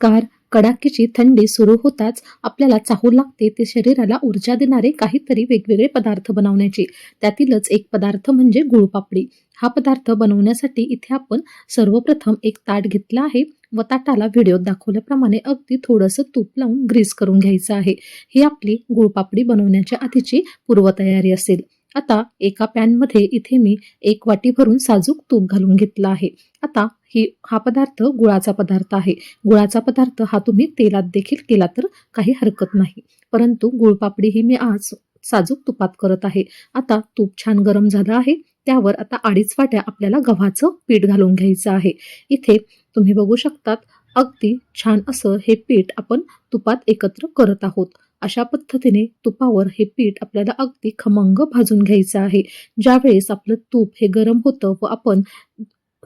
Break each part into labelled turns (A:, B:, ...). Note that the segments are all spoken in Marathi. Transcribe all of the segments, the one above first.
A: नमस्कार कडाक्याची थंडी सुरू होताच आपल्याला चाहू लागते. ते शरीराला ऊर्जा देणारे काहीतरी वेगवेगळे पदार्थ बनवण्याची. त्यातीलच एक पदार्थ म्हणजे गुळपापडी. हा पदार्थ बनवण्यासाठी इथे आपण सर्वप्रथम एक ताट घेतला आहे व ताटाला व्हिडिओत दाखवल्याप्रमाणे अगदी थोडंसं तूप लावून ग्रीस करून घ्यायचं आहे. ही आपली गुळपापडी बनवण्याच्या आधीची पूर्वतयारी असेल. आता एका पॅनमध्ये इथे मी एक वाटी भरून साजूक तूप घालून घेतलं आहे. आता ही हा पदार्थ गुळाचा पदार्थ आहे. गुळाचा पदार्थ हा तुम्ही तेलात देखील केला तर काही हरकत नाही. परंतु गुळपापडी ही मी आज साजूक तुपात करत आहे. आता तूप छान गरम झालं आहे. त्यावर आता अडीच वाट्या आपल्याला गव्हाचं पीठ घालून घ्यायचं आहे. इथे तुम्ही बघू शकतात अगदी छान असं हे पीठ आपण तुपात एकत्र करत आहोत. अशा पद्धतीने तुपावर हे पीठ आपल्याला अगदी खमंग भाजून घ्यायचं आहे. ज्यावेळेस आपलं तूप हे गरम होतं व आपण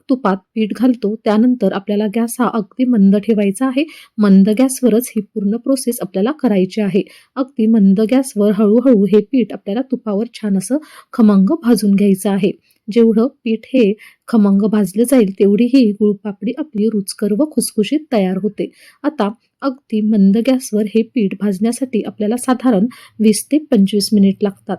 A: तुपात पीठ घालतो त्यानंतर आपल्याला गॅस हा अगदी मंद ठेवायचा आहे. मंद गॅसवरच ही पूर्ण प्रोसेस आपल्याला करायची आहे. अगदी मंद गॅसवर हळूहळू हे पीठ आपल्याला तुपावर छान असं खमंग भाजून घ्यायचं आहे. जेवढं पीठ हे खमंग भाजलं जाईल तेवढी ही गुळपापडी आपली रुचकर व खुसखुशीत तयार होते. आता अगदी मंद गॅसवर हे पीठ भाजण्यासाठी आपल्याला साधारण वीस ते पंचवीस मिनिट लागतात.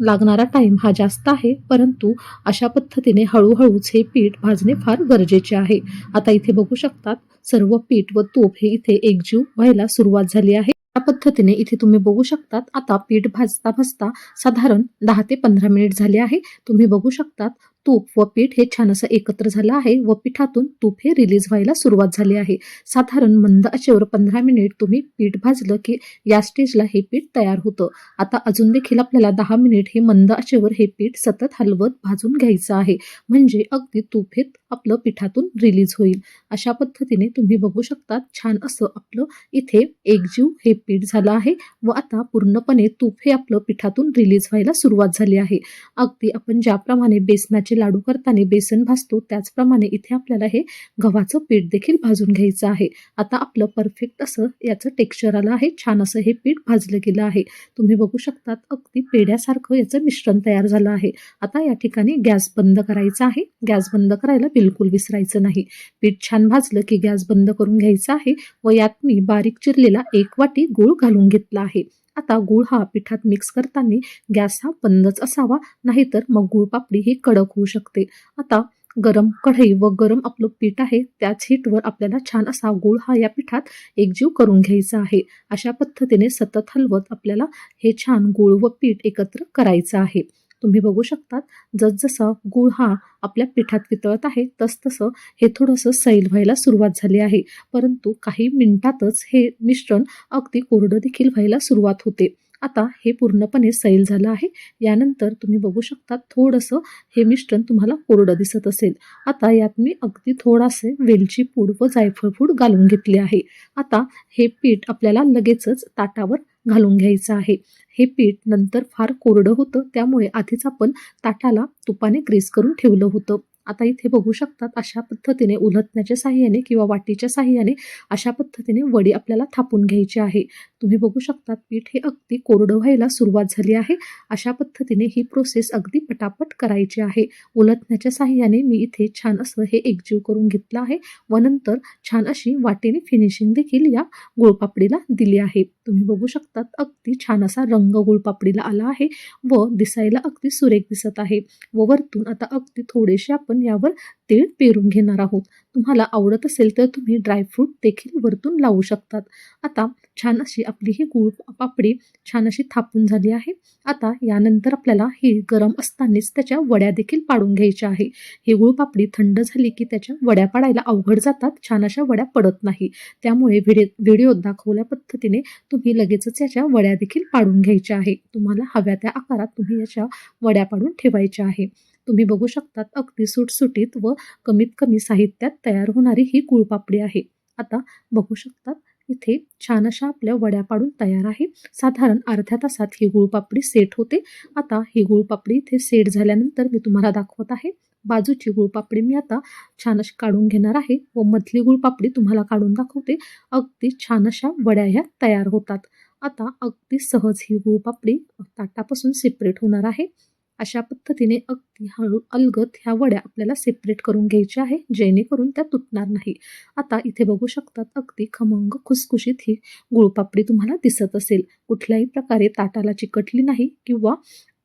A: लागणारा टाईम हा जास्त आहे परंतु अशा पद्धतीने हळूहळूच हे पीठ भाजणे फार गरजेचे आहे. आता इथे बघू शकतात सर्व पीठ व तूप हे इथे एकजीव व्हायला सुरुवात झाली आहे. या पद्धतीने इथे तुम्ही बघू शकतात आता पीठ भाजता भाजता साधारण दहा ते पंधरा मिनिट झाले आहे. तुम्ही बघू शकतात तूप व पीठ हे छान असं एकत्र झालं आहे व पिठातून तूप हे रिलीज व्हायला सुरुवात झाली आहे. साधारण मंद आचेवर पंधरा मिनिट तुम्ही पीठ भाजलं की या स्टेजला हे पीठ तयार होतं. आता अजून देखील आपल्याला दहा मिनिट हे मंद आचेवर हे पीठ सतत हलवत भाजून घ्यायचं आहे. म्हणजे अगदी तूप हे आपलं पिठातून रिलीज होईल. अशा पद्धतीने तुम्ही बघू शकतात छान असं आपलं इथे एकजीव हे पीठ झालं आहे व आता पूर्णपणे तूप हे आपलं पिठातून रिलीज व्हायला सुरुवात झाली आहे. अगदी आपण ज्याप्रमाणे बेसनाचे लाडू करताना बेसन भाजतो त्याचप्रमाणे इथे आपल्याला हे गव्हाचं पीठ देखील भाजून घ्यायचं आहे. आता आपलं परफेक्ट असं याचं टेक्स्चर आलं आहे छान असं हे पीठ भाजलं गेलं आहे. तुम्ही बघू शकतात अगदी पेढ्यासारखं याचं मिश्रण तयार झालं आहे. आता या ठिकाणी गॅस बंद करायचा आहे. गॅस बंद करायला बिलकुल विसरायचं नाही. पीठ छान भाजलं की गॅस बंद करून घ्यायचा आहे व यात मी बारीक चिरलेला एक वाटी गूळ घालून घेतला आहे. आता गूळ हा पिठात मिक्स करताना गॅस हा बंदच असावा नाहीतर मग गुळपापडी ही कडक होऊ शकते. आता गरम कढई व गरम आपलं पीठ आहे त्याच हीटवर आपल्याला छान असा गूळ हा या पिठात एकजीव करून घ्यायचा आहे. अशा पद्धतीने सतत हलवत आपल्याला हे छान गूळ व पीठ एकत्र करायचं आहे. तुम्ही बघू शकतात जसजसं गूळ हा आपल्या पिठात वितळत आहे तसतसं हे थोडंसं सैल व्हायला सुरुवात झाली आहे. परंतु काही मिनिटातच हे मिश्रण अगदी कोरडं देखील व्हायला सुरुवात होते. आता हे पूर्णपणे सैल झालं आहे. यानंतर तुम्ही बघू शकता थोडंसं हे मिश्रण तुम्हाला कोरडं दिसत असेल. आता यात मी अगदी थोडासे वेलची पूड व जायफळ पूड घालून घेतली आहे. आता हे पीठ आपल्याला लगेचच ताटावर घालून घ्यायचं आहे. हे पीठ नंतर फार कोरडं होतं त्यामुळे आधीच आपण ताटाला तुपाने ग्रीस करून ठेवलं होतं. आता इथे बघू शकतात अशा पद्धतीने उलटण्याच्या साह्याने किंवा वाटीच्या साह्याने अशा पद्धतीने वडी आपल्याला थापून घ्यायची आहे. तुम्ही बघू शकतात पीठ हे अगदी कोरडं व्हायला सुरुवात झाली आहे. अशा पद्धतीने ही प्रोसेस अगदी पटापट करायची आहे. उलटण्याच्या साह्याने मी इथे छान असं हे एकजीव करून घेतलं आहे व नंतर छान अशी वाटेने फिनिशिंग देखील या गुळपापडीला दिली आहे. तुम्ही बघू शकतात अगदी छान असा रंग गुळपापडीला आला आहे व दिसायला अगदी सुरेख दिसत आहे व वरतून आता अगदी थोडेसे आपण यावर तेल पेरून घेणार आहोत. तुम्हाला आवडत असेल तर तुम्ही ड्रायफ्रूट देखील वरतून लावू शकतात. आता छान अशी आपली ही गुळ पापडी छान अशी थापून झाली आहे. आता यानंतर आपल्याला ही गरम असतानाच त्याच्या वड्या देखील पाडून घ्यायच्या आहे. ही गुळपापडी थंड झाली की त्याच्या वड्या पाडायला अवघड जातात. छान अशा वड्या पडत नाही. त्यामुळे व्हिडिओ व्हिडिओ दाखवल्या पद्धतीने तुम्ही लगेचच याच्या वड्या देखील पाडून घ्यायच्या आहे. तुम्हाला हव्या त्या आकारात तुम्ही याच्या वड्या पाडून ठेवायच्या आहे. तुम्ही बघू शकतात अगदी सुटसुटीत व कमीत कमी साहित्यात तयार होणारी ही गुळपापडी आहे. आता बघू शकतात इथे छान अशा आपल्या वड्या पाडून तयार आहे. साधारण अर्ध्या तासात ही गुळपापडी सेट होते. आता ही गुळपापडी इथे सेट झाल्यानंतर मी तुम्हाला दाखवत आहे. बाजूची गुळपापडी मी आता छान अशी काढून घेणार आहे व मधली गुळपापडी तुम्हाला काढून दाखवते. अगदी छान अशा वड्या ह्या तयार होतात. आता अगदी सहज ही गुळपापडी ताटापासून सेपरेट होणार आहे. अशा पद्धतीने अगदी हळू अलगत ह्या वड्या आपल्याला सेपरेट करून घ्यायच्या आहे जेणेकरून त्या तुटणार नाही. आता इथे बघू शकतात अगदी खमंग खुसखुशीत ही गुळपापडी तुम्हाला दिसत असेल. कुठल्याही प्रकारे ताटाला चिकटली नाही किंवा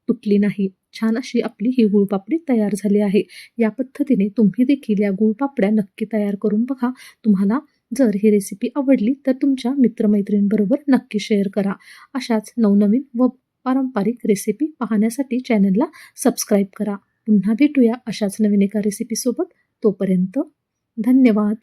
A: तुटली नाही. छान अशी आपली ही गुळपापडी तयार झाली आहे. या पद्धतीने तुम्ही देखील या गुळपापड्या नक्की तयार करून बघा. तुम्हाला जर ही रेसिपी आवडली तर तुमच्या मित्रमैत्रिणींबरोबर नक्की शेअर करा. अशाच नवनवीन व पारंपरिक रेसिपी पाहण्यासाठी चॅनलला सबस्क्राईब करा. पुन्हा भेटूया अशाच नवीन एका रेसिपीसोबत तोपर्यंत धन्यवाद.